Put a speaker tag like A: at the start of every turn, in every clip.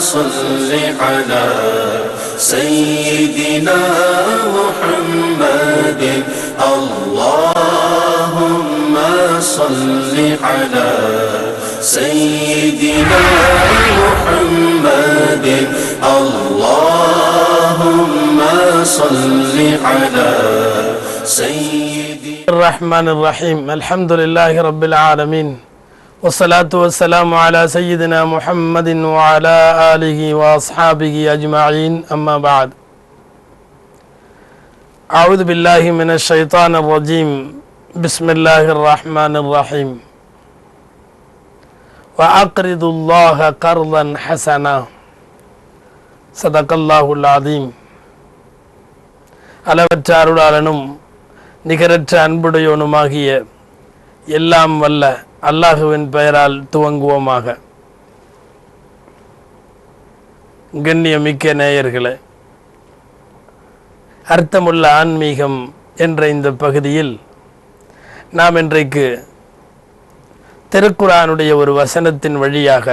A: صل على سيدنا محمد. اللهم صل على سيدنا محمد. اللهم صل على سيدنا
B: الرحمن الرحيم. الحمد لله رب العالمين. والصلاة والسلام على سيدنا محمد وعلى آله وأصحابه أجمعين أما بعد أعوذ بالله من الشيطان الرجيم بسم الله الرحمن الرحيم وأقرضوا الله قرضا حسنا صدق الله العظيم அளவற்ற அருளாளனும் நிகரற்ற அன்புடையவனுமாகிய எல்லாம் வல்ல அல்லாஹுவின் பெயரால் துவங்குவோமாக. கண்ணியமிக்க நேயர்களே அர்த்தமுள்ள ஆன்மீகம் என்ற இந்த பகுதியில் நாம் இன்றைக்கு திருக்குறானுடைய ஒரு வசனத்தின் வழியாக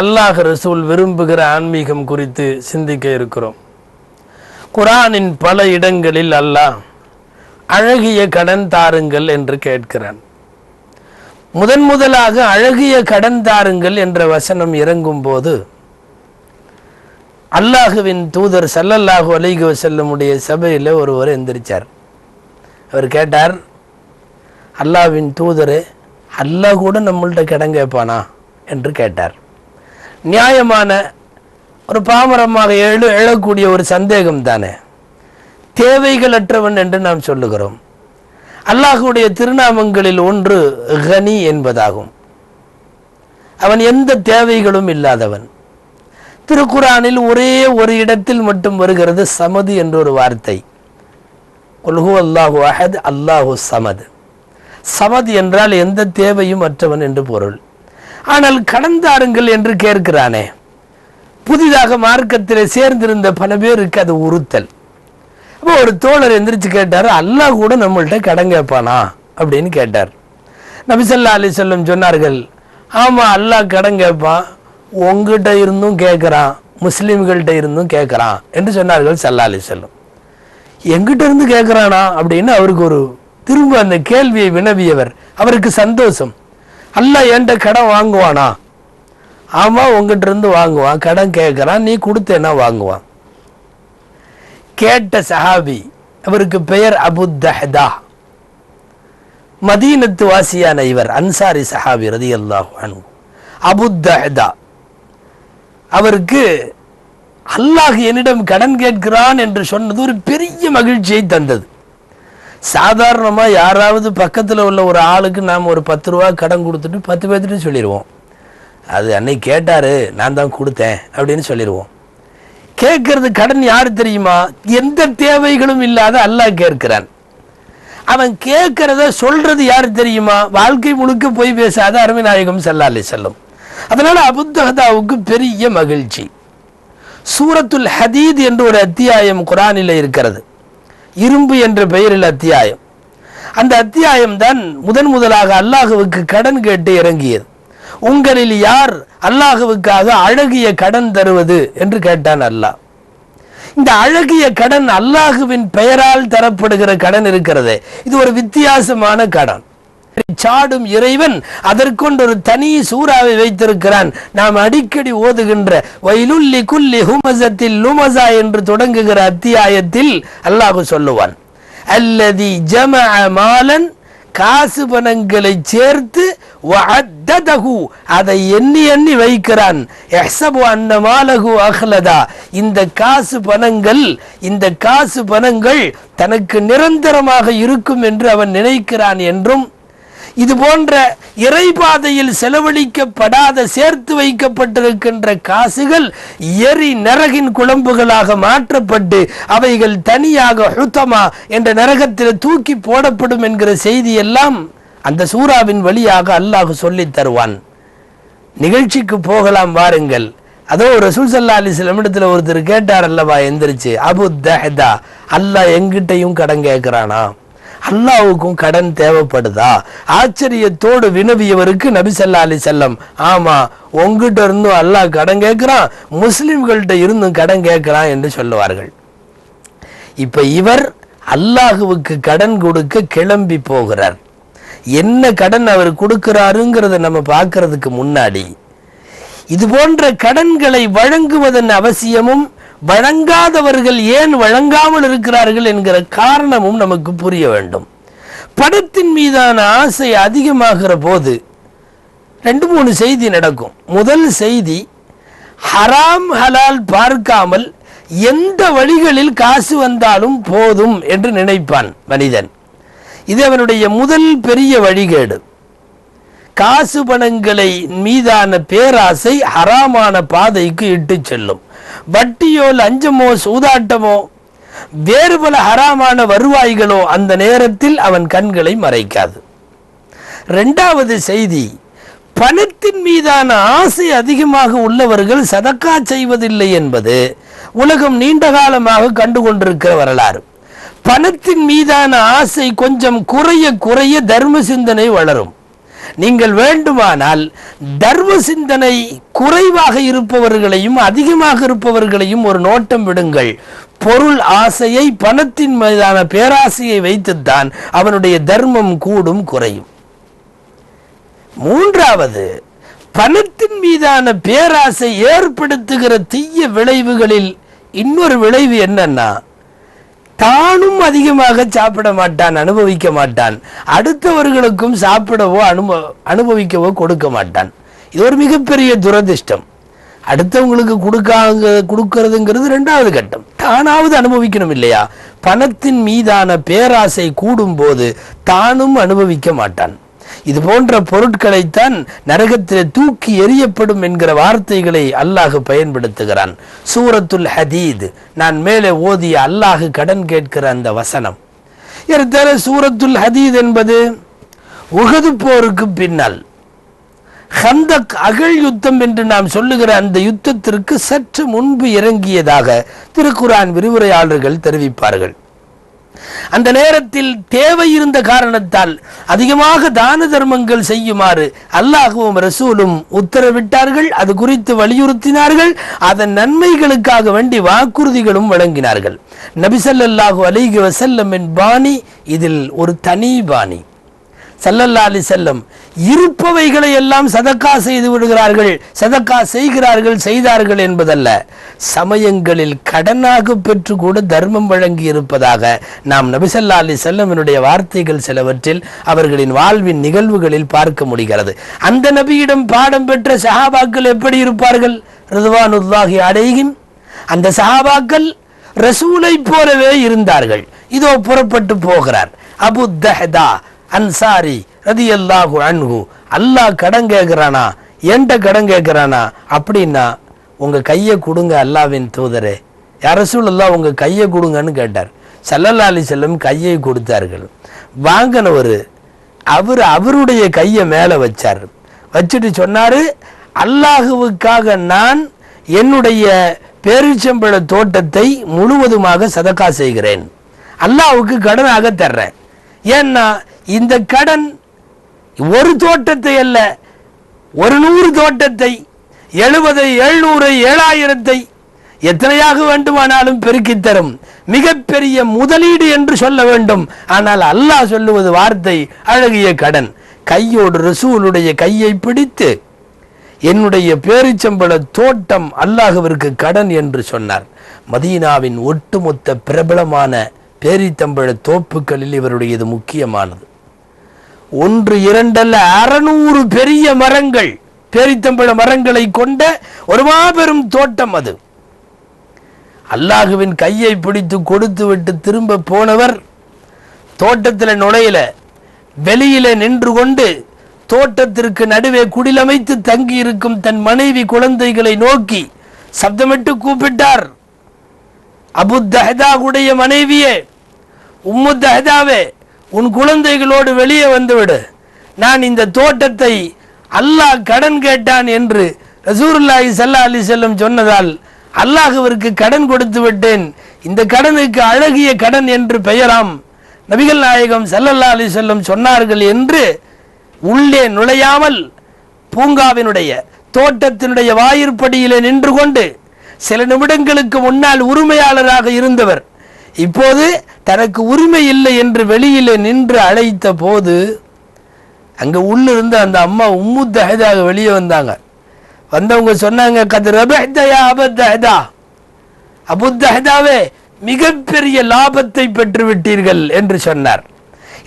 B: அல்லாஹ் ரசூல் விரும்புகிற ஆன்மீகம் குறித்து சிந்திக்க இருக்கிறோம். குரானின் பல இடங்களில் அல்லாஹ் அழகிய கடன் தாருங்கள் என்று கேட்கிறான். முதன் முதலாக அழகிய கடன் தாருங்கள் என்ற வசனம் இறங்கும் போது அல்லாஹுவின் தூதர் சல்லல்லாஹு அலைஹி வசல்லமுடைய சபையில் ஒருவர் எந்திரிச்சார். அவர் கேட்டார் அல்லாஹ்வின் தூதரே அல்லாஹ் கூட நம்மள்கிட்ட கடன் கேட்பானா? என்று கேட்டார். நியாயமான ஒரு பாமரமாக எழு எழக்கூடிய ஒரு சந்தேகம் தானே தேவைகளற்றவன் என்று நாம் சொல்லுகிறோம். அல்லாஹுடைய திருநாமங்களில் ஒன்று ஹனி என்பதாகும். அவன் எந்த தேவைகளும் இல்லாதவன். திருக்குரானில் ஒரே ஒரு இடத்தில் மட்டும் வருகிறது சமது என்ற ஒரு வார்த்தை கொல்ஹு அல்லாஹு அஹத் அல்லாஹு சமது. சமது என்றால் எந்த தேவையும் அற்றவன் என்று பொருள். ஆனால் கடந்தாருங்கள் என்று கேட்கிறானே. புதிதாக மார்க்கத்தில் சேர்ந்திருந்த பல பேருக்கு அது உறுத்தல். ஒரு தோழர் எந்திரிச்சு கேட்டார் அல்லாஹ் கூட நம்மள்ட்ட கடன் கேட்பானா? அப்படின்னு கேட்டார். நபிசல்லா அலி சொல்லம் சொன்னார்கள் ஆமாம் அல்லாஹ் கடன் கேட்பான். உங்ககிட்ட இருந்தும் கேட்குறான் முஸ்லீம்கள்ட்ட இருந்தும் கேட்குறான் என்று சொன்னார்கள் சல்லா அலி செல்லம் எங்கிட்ட இருந்து கேட்குறானா? அப்படின்னு அவருக்கு ஒரு திரும்ப அந்த கேள்வியை வினவியவர். அவருக்கு சந்தோஷம். அல்லாஹ் என்கிட்ட கடன் வாங்குவானா? ஆமாம் உங்ககிட்ட இருந்து வாங்குவான். கடன் கேட்குறான். நீ கொடுத்தேன்னா வாங்குவான். கேட்ட சஹாபி அவருக்கு பெயர் அபு தஹ்தா. மதீனத்து வாசியான இவர் அன்சாரி சஹாபி ரதி அல்லாஹ் அனு அபு தஹ்தா. அவருக்கு அல்லாஹ் என்னிடம் கடன் கேட்கிறான் என்று சொன்னது ஒரு பெரிய மகிழ்ச்சியை தந்தது. சாதாரணமாக யாராவது பக்கத்தில் உள்ள ஒரு ஆளுக்கு நாம் ஒரு பத்து ரூபா கடன் கொடுத்துட்டு பத்து பேர்த்துட்டு சொல்லிடுவோம் அது அன்னைக்கு கேட்டார் நான் தான் கொடுத்தேன் அப்படின்னு சொல்லிடுவோம் கேட்கறது கடன் யாரு தெரியுமா? எந்த தேவைகளும் இல்லாத அல்லாஹ் கேட்கிறான். அவன் கேட்கறத சொல்றது யாரு தெரியுமா? வாழ்க்கை முழுக்க போய் பேசாத அருமைநாயகம் செல்லாலே செல்லும் செல்லம் அதனால அபுத்தகதாவுக்கு பெரிய மகிழ்ச்சி. சூரத்துல் ஹதீத் என்ற ஒரு அத்தியாயம் குரானில் இருக்கிறது. இரும்பு என்ற பெயரில் அத்தியாயம். அந்த அத்தியாயம் தான் முதன் முதலாக அல்லாஹுவுக்கு கடன் கேட்டு இறங்கியது. உங்களில் யார் அல்லாஹுவுக்காக அழகிய கடன் தருவது என்று கேட்டான் அல்லாஹ். இந்த அழகிய கடன் அல்லாஹுவின் பெயரால் தரப்படுகிற கடன் இருக்கிறதே. இது ஒரு வித்தியாசமான கடன். சாடும் இறைவன் அதற்கொண்டு ஒரு தனி சூறாவை வைத்திருக்கிறான். நாம் அடிக்கடி ஓதுகின்ற வயலுல்லி குல்லி ஹுமசத்தில் லுமசா என்று தொடங்குகிற அத்தியாயத்தில் அல்லாஹு சொல்லுவான். அல்லதி ஜம மாலன் காசு பணங்களை சேர்த்து அதை எண்ணி எண்ணி வைக்கிறான். எஹ்சபு அன்ன மாலகு அஹ்லதா இந்த காசு பணங்கள் இந்த காசு பணங்கள் தனக்கு நிரந்தரமாக இருக்கும் என்று அவன் நினைக்கிறான் என்றும் இது போன்ற இறைபாதையில் செலவழிக்கப்படாத சேர்த்து வைக்கப்பட்டிருக்கின்ற காசுகள் எரி நரகின் குழம்புகளாக மாற்றப்பட்டு அவைகள் தனியாக ஹுத்தமா என்ற நரகத்தில் தூக்கி போடப்படும் என்கிற செய்தியெல்லாம் அந்த சூறாவின் வழியாக அல்லாஹு சொல்லி தருவான். நிகழ்ச்சிக்கு போகலாம் வாருங்கள். அதோ ரசூல் சல்லா அலிஸ்லம் இடத்துல ஒருத்தர் கேட்டார் அல்லவா எந்திரிச்சு. அபு தஹதா. அல்லாஹ் எங்கிட்டையும் கடன் கேட்கிறானா? அல்லாவுக்கும் கடன் தேவைப்படுதா? ஆச்சரியத்தோடு வினவியவருக்கு நபி ஸல்லல்லாஹு செல்லம் ஆமா உங்ககிட்ட இருந்தும் அல்லாஹ் கடன் கேட்கிறான் முஸ்லிம்கள்கிட்ட இருந்தும் கடன் கேட்கிறான் என்று சொல்லுவார்கள். இப்ப இவர் அல்லாஹுவுக்கு கடன் கொடுக்க கிளம்பி போகிறார். என்ன கடன் அவர் கொடுக்கிறாருங்கிறத நம்ம பார்க்கறதுக்கு முன்னாடி இது போன்ற கடன்களை வழங்குவதன் அவசியமும் வழங்காதவர்கள் ஏன் வழங்காமல் இருக்கிறார்கள் என்கிற காரணமும் நமக்கு புரிய வேண்டும். படத்தின் மீதான ஆசை அதிகமாகிற போது ரெண்டு மூணு செய்தி நடக்கும். முதல் செய்தி ஹராம் ஹலால் பார்க்காமல் எந்த வழிகளில் காசு வந்தாலும் போதும் என்று நினைப்பான் மனிதன். இது அவனுடைய முதல் பெரிய வழிகேடு. காசு பணங்களை மீதான பேராசை ஹராமான பாதைக்கு இட்டுச் செல்லும். வட்டியோ லஞ்சமோ சூதாட்டமோ வேறு பல ஹராமான வருவாய்களோ அந்த நேரத்தில் அவன் கண்களை மறைக்காது. ரெண்டாவது செய்தி பணத்தின் மீதான ஆசை அதிகமாக உள்ளவர்கள் சதக்கா செய்வதில்லை என்பது உலகம் நீண்ட காலமாக கண்டு கொண்டிருக்கிற வரலாறு. பணத்தின் மீதான ஆசை கொஞ்சம் குறைய குறைய தர்ம சிந்தனை வளரும். நீங்கள் வேண்டுமானால் தர்ம சிந்தனை குறைவாக இருப்பவர்களையும் அதிகமாக இருப்பவர்களையும் ஒரு நோட்டம் விடுங்கள். பொருள் ஆசையை பணத்தின் மீதான பேராசையை வைத்துத்தான் அவனுடைய தர்மம் கூடும் குறையும். மூன்றாவது பணத்தின் மீதான பேராசை ஏற்படுத்துகிற தீய விளைவுகளில் இன்னொரு விளைவு என்னன்னா தானும் அதிகமாக சாப்பிட மாட்டான் அனுபவிக்க மாட்டான். அடுத்தவர்களுக்கும் சாப்பிடவோ அனுப அனுபவிக்கவோ கொடுக்க மாட்டான். இது ஒரு மிகப்பெரிய துரதிர்ஷ்டம். அடுத்தவங்களுக்கு கொடுக்காங்க கொடுக்கறதுங்கிறது ரெண்டாவது கட்டம். தானாவது அனுபவிக்கணும் இல்லையா? பணத்தின் மீதான பேராசை கூடும்போது தானும் அனுபவிக்க மாட்டான். இது போன்ற பொருட்களைத்தான் நரகத்தில் தூக்கி எறியப்படும் என்கிற வார்த்தைகளை அல்லாஹ் பயன்படுத்துகிறான். சூரத்துல் ஹதீத் நான் மேலே ஓதிய அல்லாஹ் கடன் கேட்கிற அந்த வசனம். ஏறத்தாழ சூரத்துல் ஹதீத் என்பது உகது போருக்கு பின்னால் ஹந்தக் அகழ் யுத்தம் என்று நாம் சொல்லுகிற அந்த யுத்தத்திற்கு சற்று முன்பு இறங்கியதாக திருக்குரான் விரிவுரையாளர்கள் தெரிவிப்பார்கள். அந்த நேரத்தில் தேவை இருந்த காரணத்தால் அதிகமாக தான தர்மங்கள் செய்யுமாறு அல்லாஹுவும் ரசூலும் உத்தரவிட்டார்கள். அது குறித்து வலியுறுத்தினார்கள். அதன் நன்மைகளுக்காக வேண்டி வாக்குறுதிகளும் வழங்கினார்கள். நபிசல்லாஹு அலிகி வசல்லம் என் பாணி இதில் ஒரு தனி பாணி. சல்லல்லா அலி செல்லம் இருப்பவைகளை எல்லாம் சதக்கா செய்து விடுகிறார்கள். சதக்கா செய்கிறார்கள் செய்தார்கள் என்பதல்ல. சமயங்களில் கடனாக பெற்று கூட தர்மம் வழங்கி இருப்பதாக நாம் நபிசல்லா அலி செல்லமினுடைய வார்த்தைகள் சிலவற்றில் அவர்களின் வாழ்வின் நிகழ்வுகளில் பார்க்க முடிகிறது. அந்த நபியிடம் பாடம் பெற்ற சஹாபாக்கள் எப்படி இருப்பார்கள்? ரிதுவானுல்லாஹி அடைகின் அந்த சஹாபாக்கள் ரசூலை போலவே இருந்தார்கள். இதோ புறப்பட்டு போகிறார். அபு தஹதா அன்சாரி ரதியல்லாஹு அன்ஹு. அல்லாஹ் கடன் கேட்குறானா? என்கிட்ட கடன் கேட்குறானா? அப்படின்னா உங்கள் கையை கொடுங்க அல்லாவின் தூதரே. அரசுல்லா உங்கள் கையை கொடுங்கன்னு கேட்டார். சல்லல்லா அலி செல்லம் கையை கொடுத்தார்கள். வாங்கினவர் அவர் அவருடைய கையை மேலே வச்சார். வச்சுட்டு சொன்னார் அல்லாஹுவுக்காக நான் என்னுடைய பேரிச்சம்பழ தோட்டத்தை முழுவதுமாக சதக்கா செய்கிறேன். அல்லாவுக்கு கடனாக தர்றேன். ஏன்னா இந்த கடன் ஒரு தோட்டத்தை அல்ல ஒரு நூறு தோட்டத்தை எழுபதை எழுநூறு ஏழாயிரத்தை எத்தனையாக வேண்டுமானாலும் பெருக்கித் தரும். மிகப்பெரிய முதலீடு என்று சொல்ல வேண்டும். ஆனால் அல்லாஹ் சொல்லுவது வார்த்தை அழகிய கடன். கையோடு ரசூலுடைய கையை பிடித்து என்னுடைய பேரிச்சம்பள தோட்டம் அல்லாஹுவிற்கு கடன் என்று சொன்னார். மதீனாவின் ஒட்டுமொத்த பிரபலமான பேரித்தம்பழ தோப்புகளில் இவருடையது முக்கியமானது. ஒன்று இரண்டல்ல அறநூறு பெரிய மரங்கள் பேரித்தம்பழ மரங்களை கொண்ட ஒரு மாபெரும் தோட்டம் அது. அல்லாஹுவின் கையை பிடித்து கொடுத்து விட்டு திரும்ப போனவர் தோட்டத்தில் நுழையல வெளியில நின்று கொண்டு தோட்டத்திற்கு நடுவே குடிலமைத்து தங்கி இருக்கும் தன் மனைவி குழந்தைகளை நோக்கி சப்தமிட்டு கூப்பிட்டார். அபு தஹதாவுடைய மனைவியே உம்மு தஹதாவே உன் குழந்தைகளோடு வெளியே வந்துவிடு. நான் இந்த தோட்டத்தை அல்லாஹ் கடன் கேட்டான் என்று ரசூருல்லாஹி சல்லா அலி செல்லம் சொன்னதால் அல்லாஹுவிற்கு கடன் கொடுத்து விட்டேன். இந்த கடனுக்கு அழகிய கடன் என்று பெயராம். நபிகள் நாயகம் சல்லல்லா அலி செல்லம் சொன்னார்கள் என்று உள்ளே நுழையாமல் பூங்காவினுடைய தோட்டத்தினுடைய வாயிற்படியிலே நின்று கொண்டு சில நிமிடங்களுக்கு முன்னால் உரிமையாளராக இருந்தவர் இப்போது தனக்கு உரிமை இல்லை என்று வெளியிலே நின்று அழைத்த போது அங்கே உள்ளிருந்து அந்த அம்மா உம்மு தஹதாக வெளியே வந்தாங்க. வந்தவங்க சொன்னாங்க கது ரபஹ்தயா அபத்தஹதா. அபுத்தஹதாவே மிகப்பெரிய லாபத்தை பெற்று விட்டீர்கள் என்று சொன்னார்.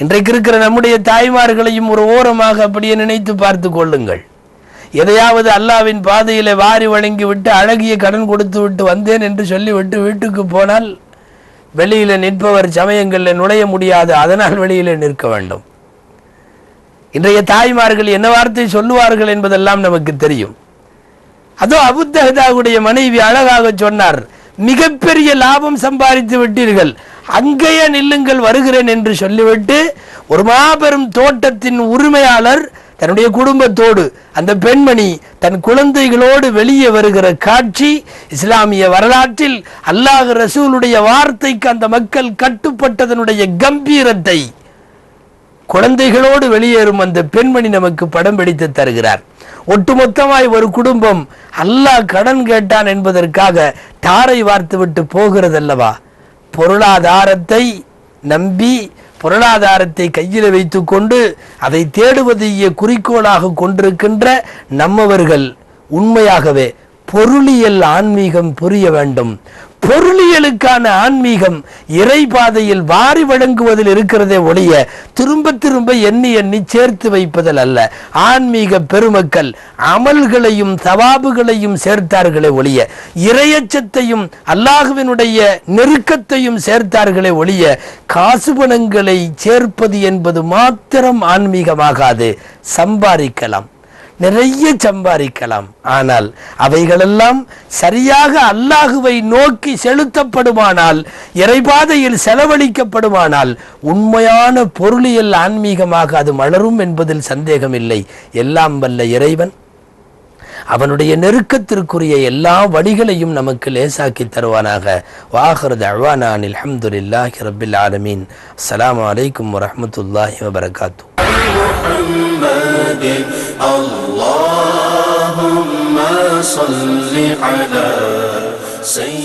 B: இன்றைக்கு இருக்கிற நம்முடைய தாய்மார்களையும் ஒரு ஓரமாக அப்படியே நினைத்து பார்த்து கொள்ளுங்கள். எதையாவது அல்லாவின் பாதையிலே வாரி வழங்கி விட்டு அழகிய கடன் கொடுத்து விட்டு வந்தேன் என்று சொல்லிவிட்டு வீட்டுக்கு போனால் வெளியில நிற்பவர் சமயங்களில் நுழைய முடியாது அதனால் வெளியில நிற்க வேண்டும். இன்றைய தாய்மார்கள் என்ன வார்த்தை சொல்லுவார்கள் என்பதெல்லாம் நமக்கு தெரியும். அதோ அபுத்தஹதாவுடைய மனைவி அழகாக சொன்னார் மிகப்பெரிய லாபம் சம்பாதித்து விட்டீர்கள் அங்கேயே நில்லுங்கள் வருகிறேன் என்று சொல்லிவிட்டு ஒரு மாபெரும் தோட்டத்தின் உரிமையாளர் தன்னுடைய குடும்பத்தோடு அந்த பெண்மணி தன் குழந்தைகளோடு வெளியே வருகிற காட்சி இஸ்லாமிய வரலாற்றில் அல்லாஹ் ரசூலுடைய வார்த்தைக்கு அந்த மக்கள் கட்டுப்பட்டதனுடைய கம்பீரத்தை குழந்தைகளோடு வெளியேறும் அந்த பெண்மணி நமக்கு படம் பிடித்து தருகிறார். ஒட்டுமொத்தமாய் ஒரு குடும்பம் அல்லாஹ் கடன் கேட்டான் என்பதற்காக தாரை வார்த்துவிட்டு போகிறதல்லவா? பொருளாதாரத்தை நம்பி பொருளாதாரத்தை கையில் வைத்துக்கொண்டு அதை தேடுவதையே குறிக்கோளாக கொண்டிருக்கின்ற நம்மவர்கள் உண்மையாகவே பொருளியல் ஆன்மீகம் புரிய வேண்டும். பொருளியலுக்கான ஆன்மீகம் இறை பாதையில் வாரி வழங்குவதில் இருக்கிறதே ஒழிய திரும்ப திரும்ப எண்ணி எண்ணி சேர்த்து வைப்பதில் அல்ல. ஆன்மீக பெருமக்கள் அமல்களையும் தவாபுகளையும் சேர்த்தார்களே ஒழிய இரையச்சத்தையும் அல்லாஹுவினுடைய நெருக்கத்தையும் சேர்த்தார்களே ஒழிய காசு பணங்களை சேர்ப்பது என்பது மாத்திரம் ஆன்மீகமாகாது. சம்பாதிக்கலாம். நிறைய சம்பாதிக்கலாம். ஆனால் அவைகளெல்லாம் சரியாக அல்லாஹுவை நோக்கி செலுத்தப்படுமானால் இறைபாதையில் செலவழிக்கப்படுமானால் உண்மையான பொருளியல் ஆன்மீகமாக அது மலரும் என்பதில் சந்தேகமில்லை. எல்லாம் வல்ல இறைவன். அவனுடைய நெருக்கத்திற்குரிய எல்லா வழிகளையும் நமக்கு லேசாக்கி தருவானாக. வாஹரத் அழ்வானான் அல்ஹம்துலில்லாஹி ரபில் ஆலமீன். அஸ்ஸலாமு வலைக்கம் வரமத்துல்லாஹி வபரகாத்து
A: محمد. اللهم صل على سيدنا